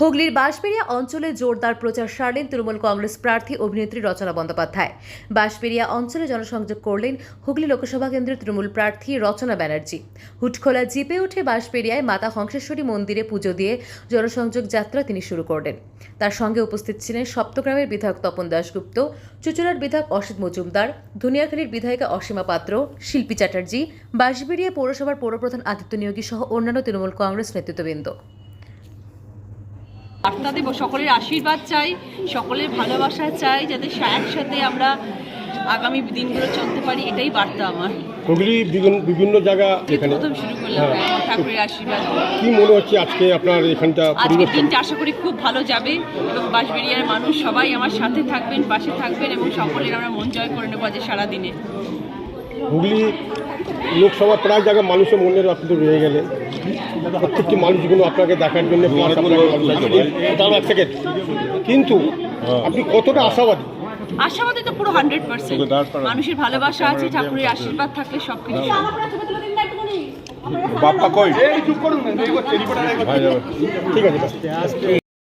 হুগলির বাঁশবেড়িয়া অঞ্চলে জোরদার প্রচার সারলেন তৃণমূল কংগ্রেস প্রার্থী অভিনেত্রী রচনা বন্দ্যোপাধ্যায়। বাঁশবেড়িয়া অঞ্চলে জনসংযোগ করলেন হুগলি লোকসভা কেন্দ্রের তৃণমূল প্রার্থী রচনা ব্যানার্জি। হুটখোলা জিপে উঠে বাঁশবেড়িয়ায় মাতা হংসেশ্বরী মন্দিরে পুজো দিয়ে জনসংযোগ যাত্রা তিনি শুরু করলেন। তার সঙ্গে উপস্থিত ছিলেন সপ্তগ্রামের বিধায়ক তপন দাশগুপ্ত, চুচুড়ার বিধায়ক অসিত মজুমদার, দুনিয়াখালীর বিধায়িকা অসীমা পাত্র, শিল্পী চ্যাটার্জি, বাঁশবেড়িয়া পৌরসভার পৌরপ্রধান আদিত্য নিয়োগী সহ অন্যান্য তৃণমূল কংগ্রেস নেতৃত্ববৃন্দ। দেবো সকলের আশীর্বাদ চাই সকলের ভালোবাসা চাই যাতে একসাথে আমরা আগামী দিনগুলো চলতে পারি এটাই বার্তা আমার। হুগলি বিভিন্ন- জায়গা এখানে। প্রথম শুরু করলাম হ্যাঁ। ঠাকুরের আশীর্বাদ। কি মনে হচ্ছে আজকে আপনার এখানটা পরিবেশ দিনটা আশা করি খুব ভালো যাবে এবং বাঁশবেড়িয়ার মানুষ সবাই আমার সাথে থাকবেন পাশে থাকবেন এবং সকলের আমরা মন জয় করে নেব আজ সারাদিনে। হুগলি লোকসভা প্রায় জায়গায় মানুষের মনের আপনি তো রয়ে গেলেন প্রত্যেকটি মানুষগুলো আপনাকে দেখার জন্য plus এক সেকেন্ড কিন্তু আপনি কতটা আশাবাদী? আশাবাদী তো পুরো হান্ড্রেড পার্সেন্ট মানুষের ভালোবাসা আছে ঠাকুরের আশীর্বাদ থাকলে সব কিছু বাপ্পা কই? ঠিক আছে